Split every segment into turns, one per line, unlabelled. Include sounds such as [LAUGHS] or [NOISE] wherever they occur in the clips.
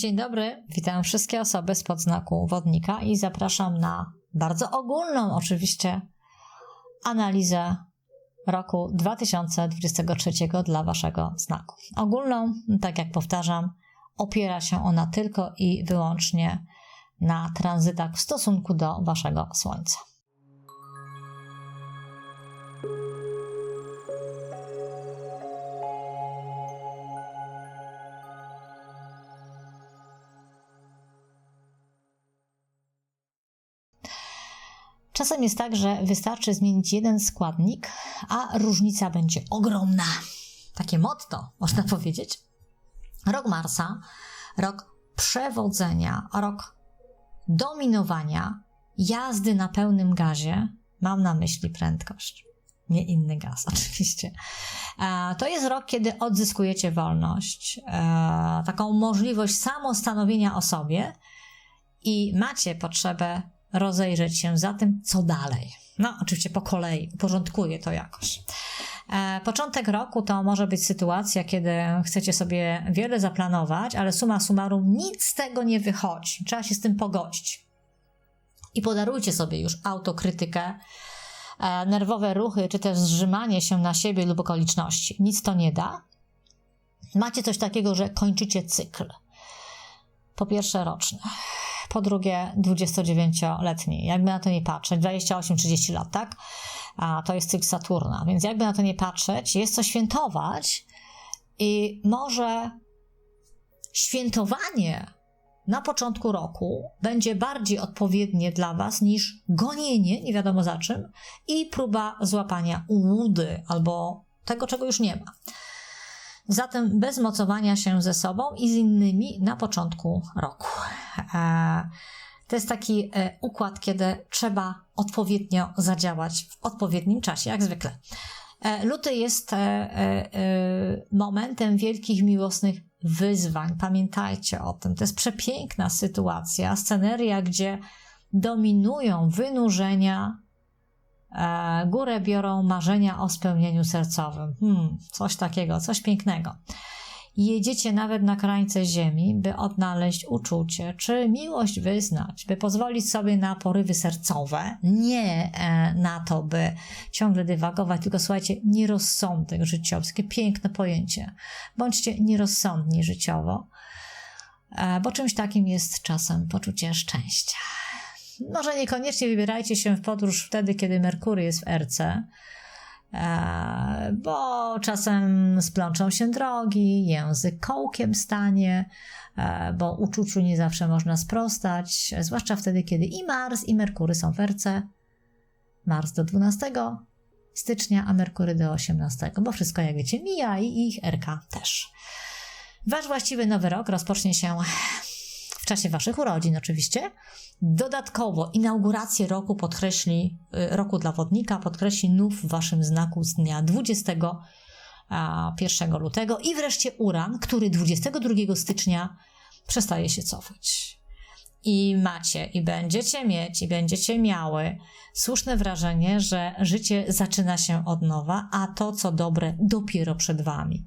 Dzień dobry, witam wszystkie osoby z podznaku wodnika i zapraszam na bardzo ogólną, oczywiście, analizę roku 2023 dla Waszego znaku. Ogólną, tak jak powtarzam, opiera się ona tylko i wyłącznie na tranzytach w stosunku do Waszego Słońca. Czasem jest tak, że wystarczy zmienić jeden składnik, a różnica będzie ogromna. Takie motto, można powiedzieć. Rok Marsa, rok przewodzenia, rok dominowania, jazdy na pełnym gazie. Mam na myśli prędkość, nie inny gaz, [LAUGHS] oczywiście. E, to jest rok, kiedy odzyskujecie wolność, e, taką możliwość samostanowienia o sobie i macie potrzebę rozejrzeć się za tym, co dalej. No, oczywiście po kolei, uporządkuję to jakoś. E, początek roku to może być sytuacja, kiedy chcecie sobie wiele zaplanować, ale suma summarum nic z tego nie wychodzi. Trzeba się z tym pogodzić. I podarujcie sobie już autokrytykę, e, nerwowe ruchy, czy też zrzymanie się na siebie lub okoliczności. Nic to nie da. Macie coś takiego, że kończycie cykl. Po pierwsze roczny po drugie 29-letni. Jakby na to nie patrzeć, 28-30 lat, tak? A to jest cykl Saturna, więc jakby na to nie patrzeć, jest co świętować i może świętowanie na początku roku będzie bardziej odpowiednie dla Was niż gonienie, nie wiadomo za czym, i próba złapania łudy albo tego, czego już nie ma. Zatem bez mocowania się ze sobą i z innymi na początku roku. E, to jest taki e, układ, kiedy trzeba odpowiednio zadziałać w odpowiednim czasie, jak zwykle. E, luty jest momentem wielkich miłosnych wyzwań. Pamiętajcie o tym. To jest przepiękna sytuacja, sceneria, gdzie dominują wynurzenia, górę biorą marzenia o spełnieniu sercowym. Hmm, coś takiego, coś pięknego. Jedziecie nawet na krańce ziemi, by odnaleźć uczucie, czy miłość wyznać, by pozwolić sobie na porywy sercowe, nie e, na to, by ciągle dywagować, tylko słuchajcie, nierozsądek życiowy, takie piękne pojęcie. Bądźcie nierozsądni życiowo, e, bo czymś takim jest czasem poczucie szczęścia. Może niekoniecznie wybierajcie się w podróż wtedy, kiedy Merkury jest w RC, e, bo czasem splączą się drogi, język kołkiem stanie, e, bo uczuciu nie zawsze można sprostać, zwłaszcza wtedy, kiedy i Mars, i Merkury są w RC. Mars do 12 stycznia, a Merkury do 18, bo wszystko, jak wiecie, mija i ich RK też. Wasz właściwy nowy rok rozpocznie się czasie waszych urodzin oczywiście. Dodatkowo inaugurację roku podkreśli, y, roku dla wodnika podkreśli nów w waszym znaku z dnia 21 lutego i wreszcie Uran, który 22 stycznia przestaje się cofać. I macie, i będziecie mieć, i będziecie miały słuszne wrażenie, że życie zaczyna się od nowa, a to, co dobre, dopiero przed wami.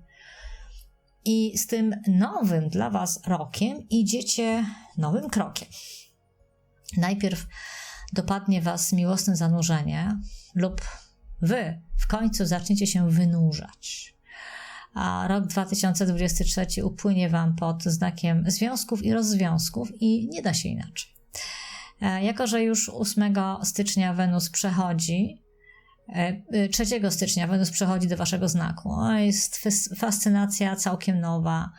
I z tym nowym dla Was rokiem idziecie nowym krokiem. Najpierw dopadnie Was miłosne zanurzenie, lub Wy w końcu zaczniecie się wynurzać. A rok 2023 upłynie Wam pod znakiem związków i rozzwiązków, i nie da się inaczej. E, jako, że już 8 stycznia Wenus przechodzi 3 e, stycznia Wenus przechodzi do waszego znaku. Jest fascynacja całkiem nowa,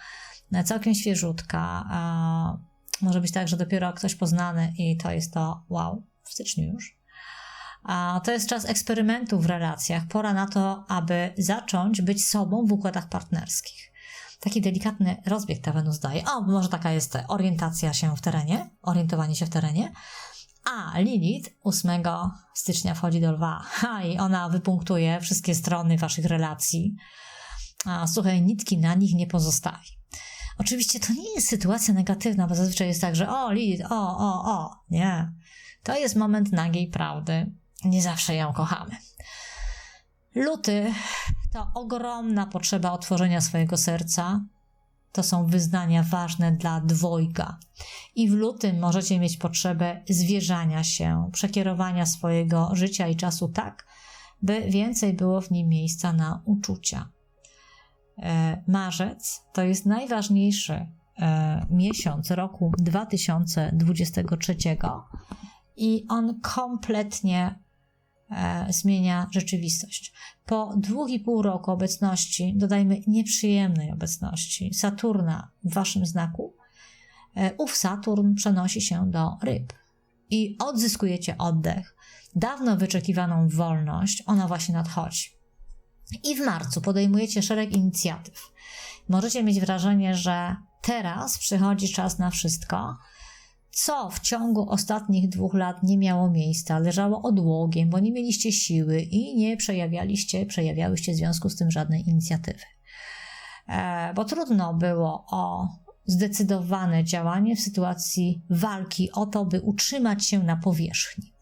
e, całkiem świeżutka. Może być tak, że dopiero ktoś poznany i to jest to wow, w styczniu już. To jest czas eksperymentu w relacjach. Pora na to, aby zacząć być sobą w układach partnerskich. Taki delikatny rozbieg ta Wenus daje. O, może taka jest orientacja się w terenie, orientowanie się w terenie. A Lilith 8 stycznia wchodzi do lwa. Ha, i ona wypunktuje wszystkie strony waszych relacji. A słuchaj, nitki na nich nie pozostawi. Oczywiście to nie jest sytuacja negatywna, bo zazwyczaj jest tak, że o, Lilith, o, o, o. Nie. To jest moment nagiej prawdy. Nie zawsze ją kochamy. Luty to ogromna potrzeba otworzenia swojego serca, to są wyznania ważne dla dwojga. I w lutym możecie mieć potrzebę zwierzania się, przekierowania swojego życia i czasu tak, by więcej było w nim miejsca na uczucia. E, marzec to jest najważniejszy e, miesiąc roku 2023 i on kompletnie zmienia rzeczywistość. Po dwóch i pół roku obecności, dodajmy nieprzyjemnej obecności Saturna w waszym znaku, ów Saturn przenosi się do ryb i odzyskujecie oddech, dawno wyczekiwaną wolność, ona właśnie nadchodzi. I w marcu podejmujecie szereg inicjatyw. Możecie mieć wrażenie, że teraz przychodzi czas na wszystko, co w ciągu ostatnich dwóch lat nie miało miejsca, leżało odłogiem, bo nie mieliście siły i nie przejawialiście, przejawiałyście w związku z tym żadnej inicjatywy. E, bo trudno było o zdecydowane działanie w sytuacji walki o to, by utrzymać się na powierzchni.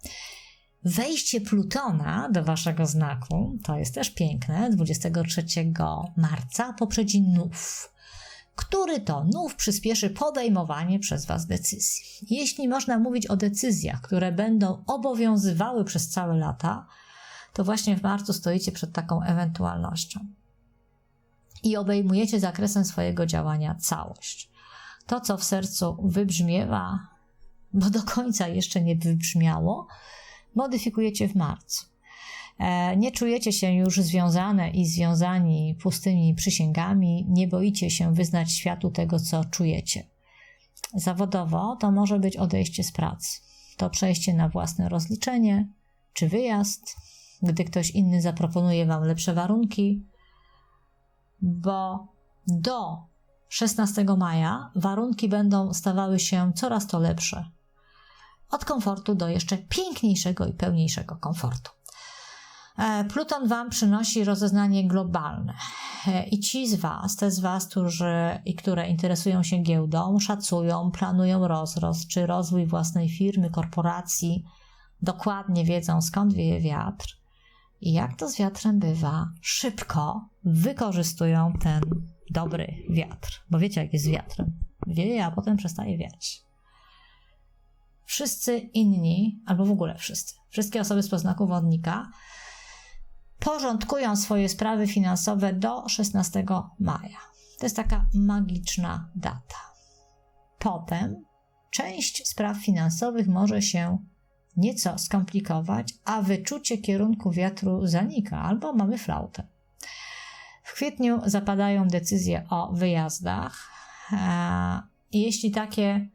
Wejście Plutona do waszego znaku, to jest też piękne, 23 marca poprzedzi nów, który to nów przyspieszy podejmowanie przez was decyzji. Jeśli można mówić o decyzjach, które będą obowiązywały przez całe lata, to właśnie w marcu stoicie przed taką ewentualnością. I obejmujecie zakresem swojego działania całość. To, co w sercu wybrzmiewa, bo do końca jeszcze nie wybrzmiało, modyfikujecie w marcu. E, nie czujecie się już związane i związani pustymi przysięgami, nie boicie się wyznać światu tego, co czujecie. Zawodowo to może być odejście z pracy, to przejście na własne rozliczenie czy wyjazd, gdy ktoś inny zaproponuje Wam lepsze warunki, bo do 16 maja warunki będą stawały się coraz to lepsze od komfortu do jeszcze piękniejszego i pełniejszego komfortu. E, Pluton Wam przynosi rozeznanie globalne. E, I ci z Was, te z Was, którzy i które interesują się giełdą, szacują, planują rozrost czy rozwój własnej firmy, korporacji, dokładnie wiedzą skąd wieje wiatr i jak to z wiatrem bywa, szybko wykorzystują ten dobry wiatr. Bo wiecie, jak jest z wiatrem. Wieje, a potem przestaje wiać wszyscy inni, albo w ogóle wszyscy, wszystkie osoby z poznaku wodnika porządkują swoje sprawy finansowe do 16 maja. To jest taka magiczna data. Potem część spraw finansowych może się nieco skomplikować, a wyczucie kierunku wiatru zanika, albo mamy flautę. W kwietniu zapadają decyzje o wyjazdach. Jeśli takie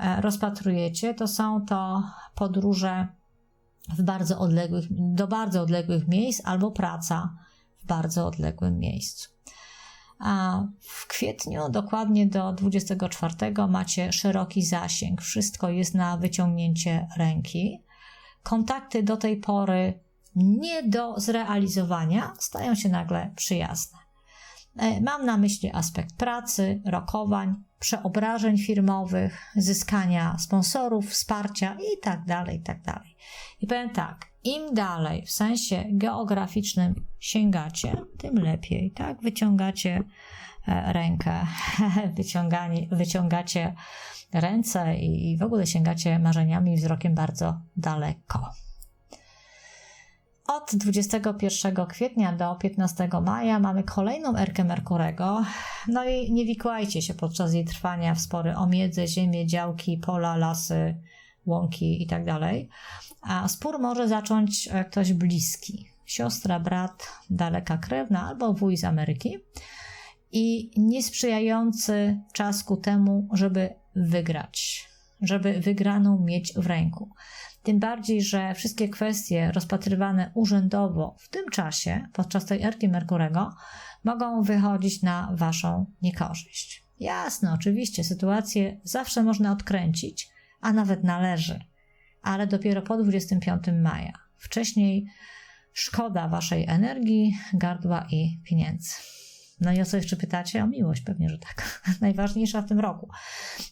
E, rozpatrujecie, to są to podróże w bardzo odległych, do bardzo odległych miejsc albo praca w bardzo odległym miejscu. A w kwietniu, dokładnie do 24, macie szeroki zasięg. Wszystko jest na wyciągnięcie ręki. Kontakty do tej pory nie do zrealizowania stają się nagle przyjazne. E, mam na myśli aspekt pracy, rokowań, przeobrażeń firmowych, zyskania sponsorów, wsparcia i tak dalej, i tak. I powiem tak, im dalej w sensie geograficznym sięgacie, tym lepiej, tak? Wyciągacie e, rękę, [LAUGHS] wyciągacie ręce i w ogóle sięgacie marzeniami i wzrokiem bardzo daleko. Od 21 kwietnia do 15 maja mamy kolejną erkę Merkurego. No i nie wikłajcie się podczas jej trwania w spory o miedzę, ziemię, działki, pola, lasy, łąki itd. Tak A spór może zacząć e, ktoś bliski. Siostra, brat, daleka krewna albo wuj z Ameryki. I niesprzyjający czas ku temu, żeby wygrać, żeby wygraną mieć w ręku. Tym bardziej, że wszystkie kwestie rozpatrywane urzędowo w tym czasie, podczas tej erki Merkurego, mogą wychodzić na Waszą niekorzyść. Jasne, oczywiście, sytuację zawsze można odkręcić, a nawet należy, ale dopiero po 25 maja. Wcześniej szkoda Waszej energii, gardła i pieniędzy. No i o co jeszcze pytacie? O miłość, pewnie, że tak. [LAUGHS] Najważniejsza w tym roku.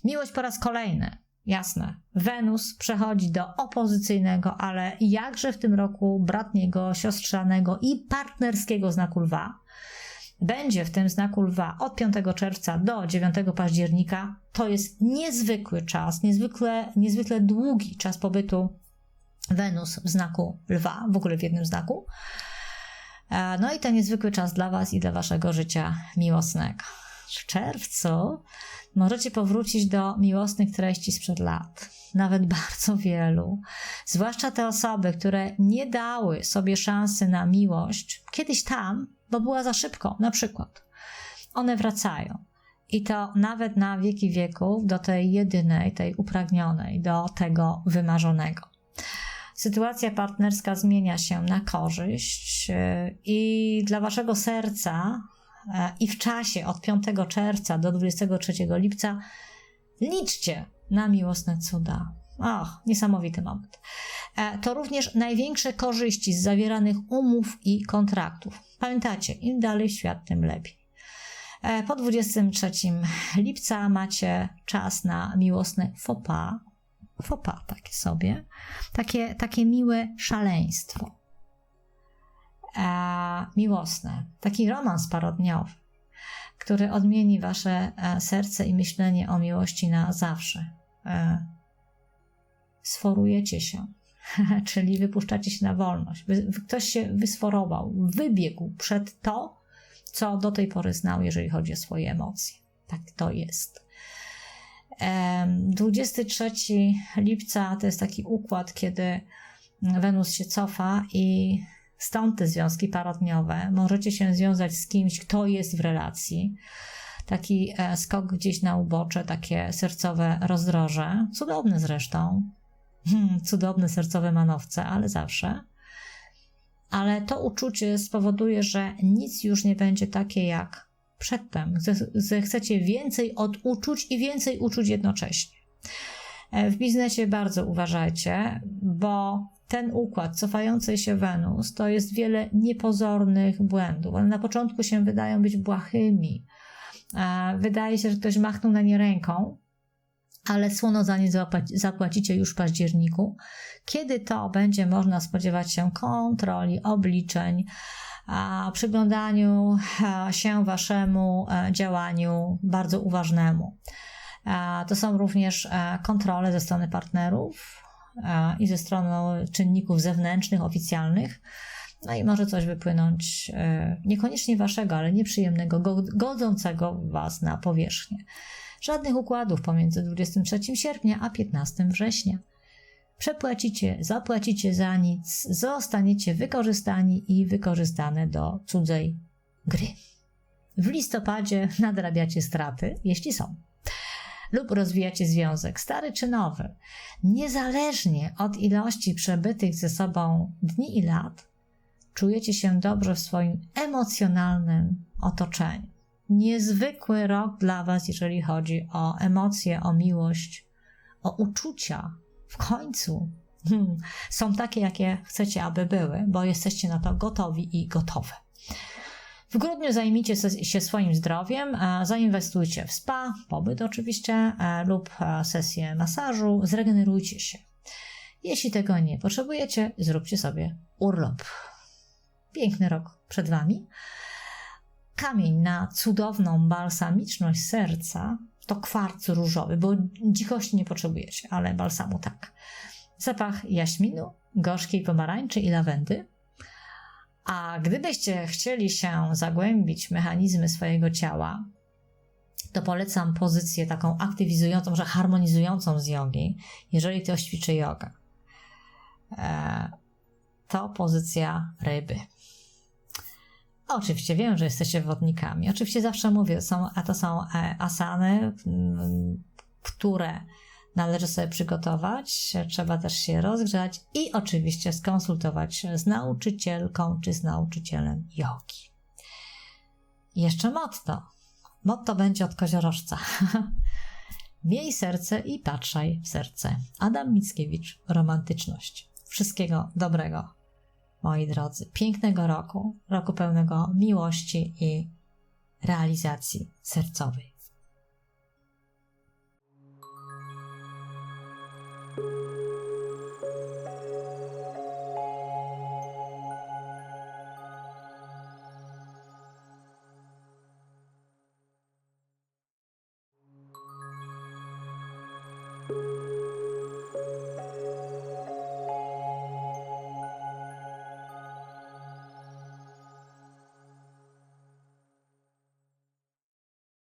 Miłość po raz kolejny. Jasne, Wenus przechodzi do opozycyjnego, ale jakże w tym roku bratniego, siostrzanego i partnerskiego znaku lwa. będzie w tym znaku lwa od 5 czerwca do 9 października, to jest niezwykły czas, niezwykle, niezwykle długi czas pobytu Wenus w znaku lwa, w ogóle w jednym znaku. E, no i to niezwykły czas dla Was i dla Waszego życia miłosnego. W czerwcu możecie powrócić do miłosnych treści sprzed lat, nawet [LAUGHS] bardzo wielu. Zwłaszcza te osoby, które nie dały sobie szansy na miłość kiedyś tam, bo była za szybko, na przykład. One wracają. I to nawet na wieki wieków do tej jedynej, tej upragnionej, do tego wymarzonego sytuacja partnerska zmienia się na korzyść e, i dla waszego serca i w czasie od 5 czerwca do 23 lipca liczcie na miłosne cuda. Och, niesamowity moment. E, to również największe korzyści z zawieranych umów i kontraktów. Pamiętacie, im dalej świat, tym lepiej. Po 23 lipca macie czas na miłosne pas, fopa takie sobie, takie, takie miłe szaleństwo. E, miłosne, taki romans parodniowy, który odmieni wasze e, serce i myślenie o miłości na zawsze. E, sforujecie się, [LAUGHS] czyli wypuszczacie się na wolność. Ktoś się wysforował, wybiegł przed to, co do tej pory znał, jeżeli chodzi o swoje emocje. Tak to jest. 23 lipca to jest taki układ, kiedy Wenus się cofa i stąd te związki parodniowe. Możecie się związać z kimś, kto jest w relacji. Taki e, skok gdzieś na ubocze, takie sercowe rozdroże. Cudowne zresztą. Hmm, cudowne sercowe manowce, ale zawsze. Ale to uczucie spowoduje, że nic już nie będzie takie jak przedtem. Chcecie więcej od uczuć i więcej uczuć jednocześnie. E, w biznesie bardzo uważajcie, bo ten układ cofający się Wenus to jest wiele niepozornych błędów. One na początku się wydają być błahymi. E, wydaje się, że ktoś machnął na nie ręką, ale słono za nie zapłacicie już w październiku, kiedy to będzie można spodziewać się kontroli, obliczeń, przyglądaniu się waszemu e, działaniu bardzo uważnemu. To są również e, kontrole ze strony partnerów i ze strony czynników zewnętrznych, oficjalnych. No i może coś wypłynąć e, niekoniecznie waszego, ale nieprzyjemnego, godzącego was na powierzchnię. Żadnych układów pomiędzy 23 sierpnia a 15 września. Przepłacicie, zapłacicie za nic, zostaniecie wykorzystani i wykorzystane do cudzej gry. W listopadzie nadrabiacie straty, jeśli są, lub rozwijacie związek, stary czy nowy. Niezależnie od ilości przebytych ze sobą dni i lat, czujecie się dobrze w swoim emocjonalnym otoczeniu. Niezwykły rok dla Was, jeżeli chodzi o emocje, o miłość, o uczucia, w końcu hmm, są takie, jakie chcecie, aby były, bo jesteście na to gotowi i gotowe. W grudniu zajmijcie się swoim zdrowiem, zainwestujcie w spa, pobyt oczywiście, e, lub e, sesję masażu, zregenerujcie się. Jeśli tego nie potrzebujecie, zróbcie sobie urlop. Piękny rok przed Wami. Kamień na cudowną balsamiczność serca to kwarc różowy, bo dzikości nie potrzebujecie, ale balsamu tak. Zapach jaśminu, gorzkiej pomarańczy i lawendy. A gdybyście chcieli się zagłębić w mechanizmy swojego ciała, to polecam pozycję taką aktywizującą, może harmonizującą z jogi, jeżeli ktoś ćwiczy jogę. E, to pozycja ryby. Oczywiście wiem, że jesteście wodnikami. Oczywiście zawsze mówię, są, a to są e, asany, które należy sobie przygotować, trzeba też się rozgrzać i oczywiście skonsultować z nauczycielką czy z nauczycielem jogi. Jeszcze motto. Motto będzie od koziorożca. [LAUGHS] Miej serce i patrzaj w serce. Adam Mickiewicz, romantyczność. Wszystkiego dobrego moi drodzy, pięknego roku, roku pełnego miłości i realizacji sercowej.